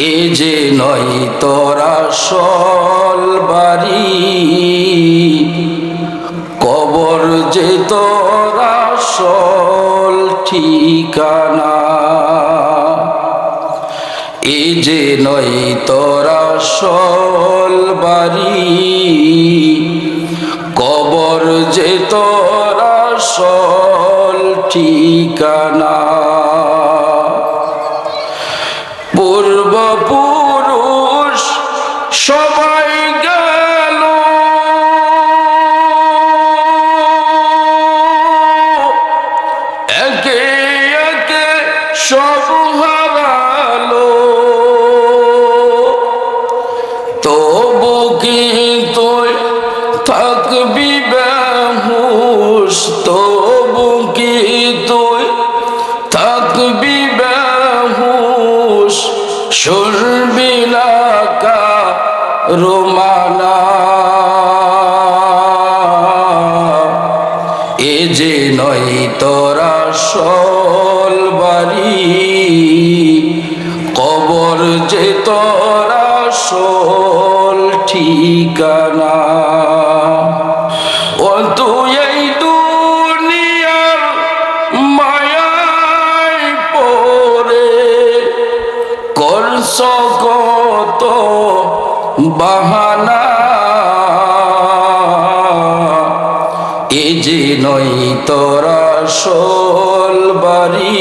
এ যে নয় তোরা সল বাড়ি, কবর যে তোরা সল ঠিকানা। এ যে নয় তোরা সল বাড়ি, কবর যে তোরা সল ঠিকানা। রোমানা এ যে নয় তোরা সল বাড়ি কবর যে তোরা সল ঠিকানা। বাহানা। এ যে নয় তোরা সোল বাড়ি,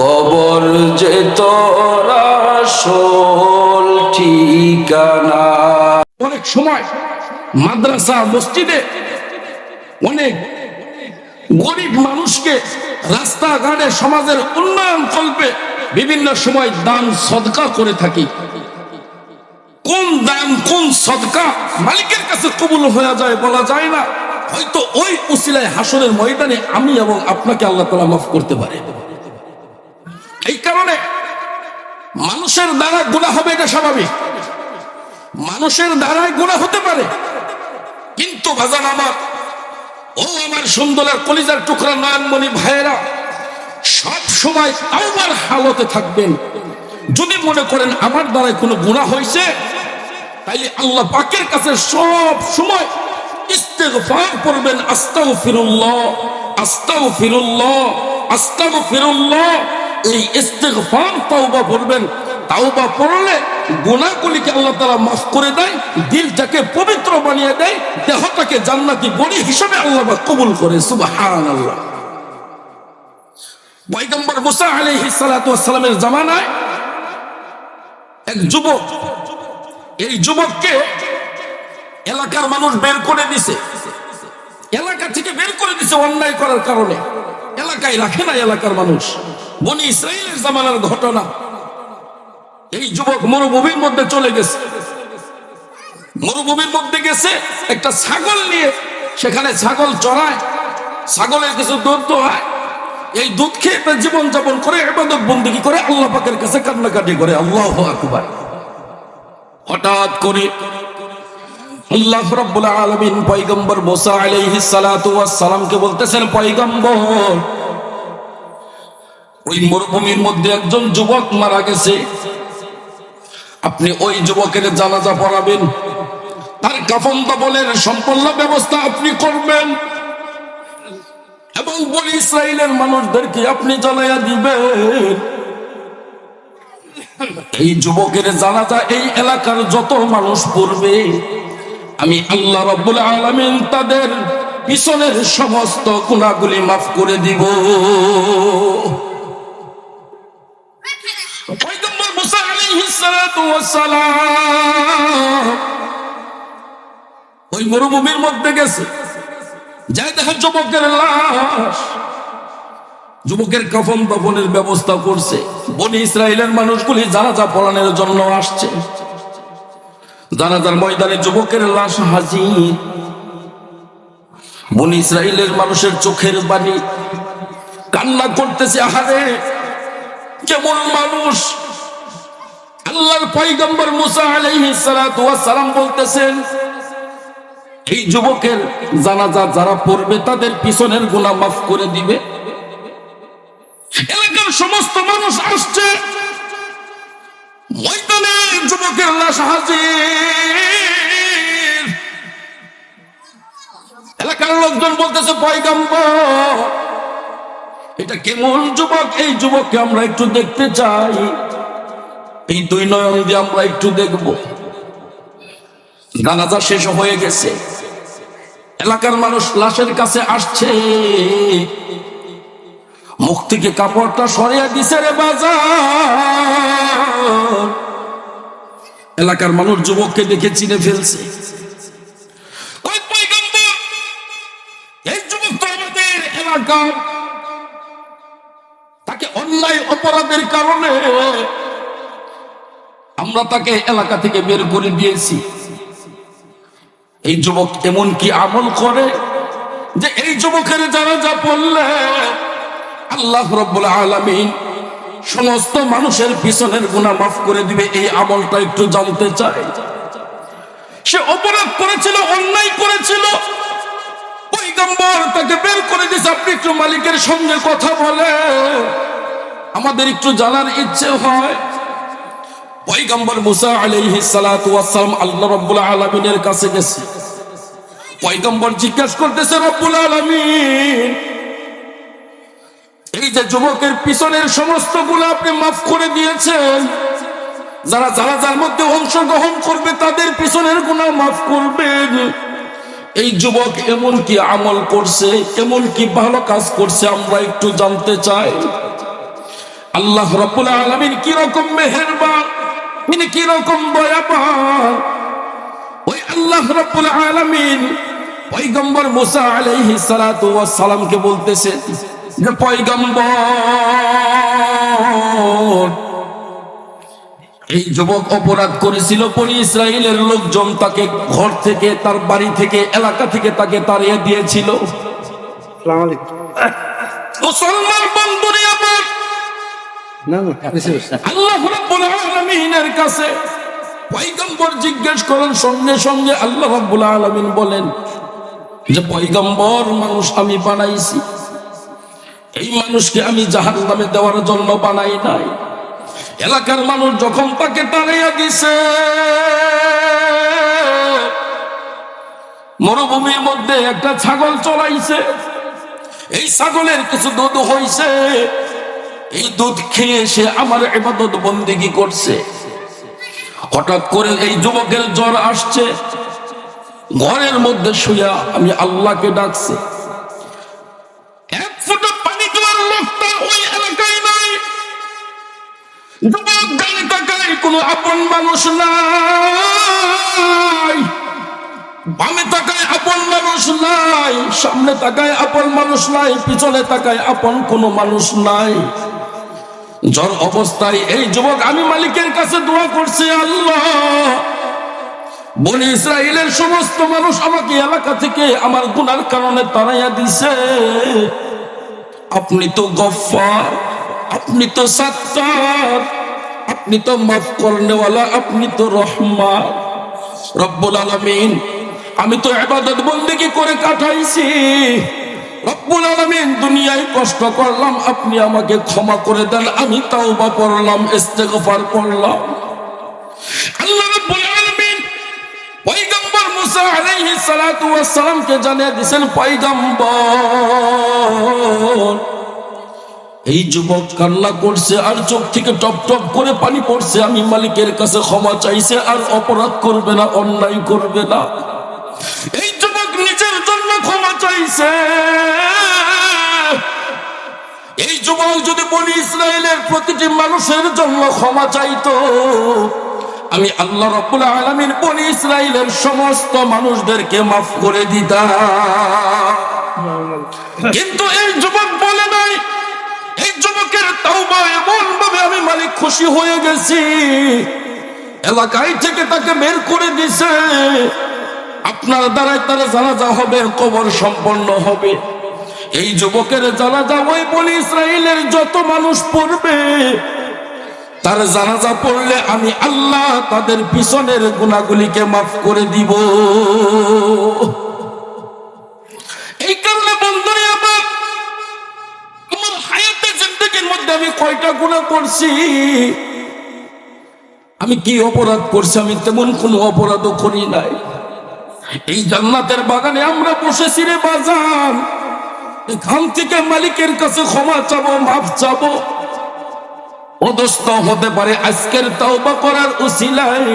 কবর যে তোরা সোল ঠিকানা। অনেক সময় মাদ্রাসা, মসজিদে অনেক গরিব মানুষকে রাস্তাঘাটে সমাজের উন্নয়ন কল্পে বিভিন্ন সময় দান সদকা করে থাকি। কোন দান কোন সদকা মালিকের কাছে কবুল হয়ে যায় বলা যায় না। হয়তো ওই উসিলায় হাসনের ময়দানে আমি এবং আপনাকে আল্লাহ তালা মাফ করতে পারে। এই কারণে মানুষের দ্বারা গুণা হবে এটা স্বাভাবিক। মানুষের দ্বারাই গুণা হতে পারে। কিন্তু ভাজান আমার, ও আমার সুন্দরের কলিজার টুকরা নয়নমণি ভাইয়েরা, সব সময় আমার হালতে থাকবেন। যদি মনে করেন আমার দ্বারাই কোনো গুণা হয়েছে তাইলে আল্লাহ পাকের কাছে সব সময় ইস্তেগফার করবেন, আস্তাগফিরুল্লাহ আস্তাগফিরুল্লাহ আস্তাগফিরুল্লাহ। এই ইস্তেগফার তওবা পড়বেন। তাওবা পড়লে গুনাহগুলিকে আল্লাহ তাআলা মাফ করে দেয়, দিলটাকে পবিত্র বানিয়ে দেয়, দেহটাকে জান্নাতি বড়ি হিসেবে আল্লাহ কবুল করে, সুবহানাল্লাহ। পয়গম্বর মুসা আলাইহিস সালাতু ওয়াস সালামের জামানায় এক যুবক এই যুবককে এলাকার মানুষ বের করে দিছে। এলাকা থেকে বের করে দিছে অন্যায় করার কারণে। এলাকায় রাখে না এলাকার মানুষ। বনি ইসরায়েলের জামানার ঘটনা। এই যুবক মরুভূমির মধ্যে চলে গেছে। মরুভূমির মধ্যে গেছে, একটা ছাগল নিয়ে। সেখানে ছাগল চড়ায়। ছাগলের কিছু দুধ হয় এই দুধ খেয়ে জীবন যাপন করে এবাদত বন্দিগি করে? আল্লাহ পাকের কাছে কান্নাকাটি করে। আল্লাহ আকবার। হঠাৎ করে বলতেছেন ওই মরুভূমির মধ্যে একজন যুবক মারা গেছে। আপনি ওই যুবকের জানাজা পড়াবেন। তার কাফন দাফনের সম্পূর্ণ ব্যবস্থা আপনি করবেন। এবং বলি ইসরায়েলের মানুষদেরকে আপনি জানাইয়া দিবেন। এই যুবকের জানাজা এই এলাকার যত মানুষ পড়বে, আমি আল্লাহ রব্বুল আলামিন তাদের পিছনের সমস্ত গুণাগুলি মাফ করে দিব। ওই মরুভূমির মধ্যে গেছে। যাই দেখে যুবকের লাশ। যুবকের কফন দফনের ব্যবস্থা করছে। বনি ইসরায়েলের মানুষগুলি জানাজা পড়ানোর জন্য আসছে। জানাজার ময়দানে যুবকের লাশ হাজির। বনি ইসরায়েলের মানুষের চোখের বাণী কান্না করতেছে, আহারে! কেমন মানুষ! আল্লাহর পয়গম্বর মুসা আলাইহিস সালাতু ওয়াস সালাম বলতেছেন, এই যুবকের জানাজা যারা পড়বে তাদের পিছনের গুণা মাফ করে দিবে। এলাকার সমস্ত মানুষ আসছে। ময়দানে যুবকের লাশ হাজির এলাকার লোকজন বলতেছে, পয়গম্বর, এটা কেমন যুবক? এই যুবককে আমরা একটু দেখতে চাই। এই দুই নয়ন দিয়ে আমরা একটু দেখব। জানাজা শেষ হয়ে গেছে। এলাকার মানুষ লাশের কাছে আসছে। মুখ থেকে কাপড়টা সরিয়ে দিছে রে বাজার। এলাকার মানুষ যুবককে দেখে চিনে ফেলছে। তাকে অন্যায় অপরাধের কারণে আমরা তাকে এলাকা থেকে বের করে দিয়েছি। এই যুবক এমন কি আমল করে যে এই যুবকের যারা যা পড়লে আল্লাহ রব্বুল আলামিন সমস্ত মানুষের পিছনের গুণা মাফ করে দিবে, এই আমলটা একটু জানতে চাই। সে অপরাধ করেছিল, অন্যায় করেছিল। পৈগম্বর তাকে বের করে দিয়েছে, আপনি একটু মালিকের সঙ্গে কথা বলে আমাদের একটু জানার ইচ্ছে হয়। পৈগম্বর মুসা সালাতু ওয়াসসালাম আল্লাহ রাব্বুল আলামিনের কাছে গেছে। পৈগম্বর জিজ্ঞাসা করতেছে, রব্বুল আলামিন এই যে যুবকের পিছনের সমস্তগুলো আপনি মাফ করে দিয়েছেন, যারা যারা যার মধ্যে অংশগ্রহণ করবে তাদের পিছনের গুণা মাফ করবেন। এই যুবক এমন কি আমল করছে, এমন কি ভালো কাজ করছে আমরা একটু জানতে চাই। আল্লাহ রব্বুল আলামিন কীরকম মেহেরবান, তিনি কি দয়াবান। ওই আল্লাহ রব্বুল আলামিন পয়গম্বর মুসা আলাইহিস সালাতু ওয়াস সালামকে বলতেছে যে পয়গম্বর। এই যুবক অপরাধ করেছিল বনি ইসরায়েলের লোকজন তাকে ঘর থেকে তার বাড়ি থেকে এলাকা থেকে তাকে তাড়িয়ে দিয়েছিল। মুসলমান বন্ধুরে আমার আল্লাহ রাব্বুল আলামিনের কাছে পয়গম্বর জিজ্ঞেস করেন সঙ্গে সঙ্গে আল্লাহ রাব্বুল আলামিন বলেন যে পয়গম্বর মানুষ আমি বানাইছি। এই মানুষকে আমি জাহাজ নামে দেওয়ার জন্য বানাই নাই। এলাকার মানুষ যখন তাকে তাড়াইয়া দিছে, মরুভূমির মধ্যে একটা ছাগল চলাইছে এই ছাগলের কিছু দুধ হইছে। এই দুধ খেয়ে সে আমার এবাদত বন্দিগি করছে। হঠাৎ করে এই যুবকের জ্বর আসছে। ঘরের মধ্যে শুয়া আমি আল্লাহকে ডাকছি এক ফোঁটা পানি দেওয়ার লোকটা ওই এলাকায় নাই যুবক গাড়ি তাকায় কোনো আপন মানুষ নাই। বামে তাকায় আপন মানুষ নাই, সামনে তাকায় আপন মানুষ নাই, পিছনে তাকায় আপন কোনো মানুষ নাই। জ্বর অবস্থায় এই যুবক, আমি মালিকের কাছে দোয়া করছি, আল্লাহ। বনি ইসরায়েলের সমস্ত মানুষ আমাকে এলাকা থেকে আমার গুনার কারণে তাড়াইয়া দিছে। আপনি তো গফার আপনি তো সাত্তার। আপনি তো মাফ করনেওয়ালা, আপনি তো রহমান। রব্বুল আলামিন, আমি তো ইবাদত বন্দেগী করে কাটাইছি। রব্বুল আলামিন, দুনিয়ায় কষ্ট করলাম, আপনি আমাকে ক্ষমা করে দেন, আমি তাওবা করলাম, ইস্তেগফার করলাম। আল্লাহ রব্বুল আলামিন সালাতু ওয়াস সালামকে জানিয়ে দিয়েছেন, পয়গম্বর এই যুবক কান্না করছে আর চোখ থেকে টপ টপ করে পানি পড়ছে। আমি মালিকের কাছে ক্ষমা চাইছে আর অপরাধ করবে না, অন্যায় করবে না। এই যুবক নিজের জন্য ক্ষমা চাইছে। এই যুবক যদি বলি ইসরায়েলের প্রতিটি মানুষের জন্য ক্ষমা চাইতো, আমি আল্লাহ রব্বুল আলামিন বনি ইসরায়েলের সমস্ত মানুষদেরকে মাফ করে দিতাম। কিন্তু এই যুবক বলে যুবকের তাওবা এমন ভাবে আমি মালিক খুশি হয়ে গেছি। এলাকায় থেকে তাকে বের করে দিছে। আপনার দ্বারাই তার জানাজা হবে, কবর সম্পন্ন হবে। এই যুবকের জানাজা ওই বলি ইসরায়েলের যত মানুষ পড়বে, তার জানাজা পড়লে আমি আল্লাহ তাদের পিছনের গুণাগুলিকে মাফ করে দিব। কয়টা গুণা করছি। আমি কি অপরাধ করছি? আমি তেমন কোনো অপরাধও করি নাই। এই জান্নাতের বাগানে আমরা বসেছি রে বাজান। এখান থেকে মালিকের কাছে ক্ষমা চাবো, মাফ চাবো। অদস্ত হতে পারে আজকের তওবা করার উসিলায়।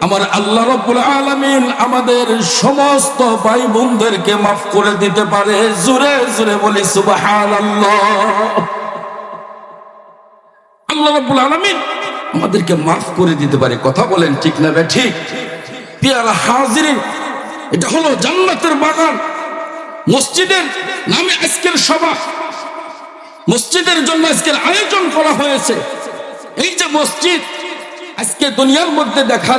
আমার আল্লাহ রব্বুল আলামিন আমাদের সমস্ত ভাই বোনদেরকে মাফ করে দিতে পারে। জোরে জোরে বলি, সুবহানাল্লাহ। আল্লাহ রব্বুল আলামিন। আমাদেরকে মাফ করে দিতে পারে, কথা বলেন ঠিক না বে ঠিক? পেয়ারা হাজির এটা হলো জান্নাতের বাগান। মসজিদের নামে আজকের সভা। মসজিদের জন্য আজকের আয়োজন করা হয়েছে। এই যে মসজিদ, আজকে দুনিয়ার মধ্যে দেখা যায়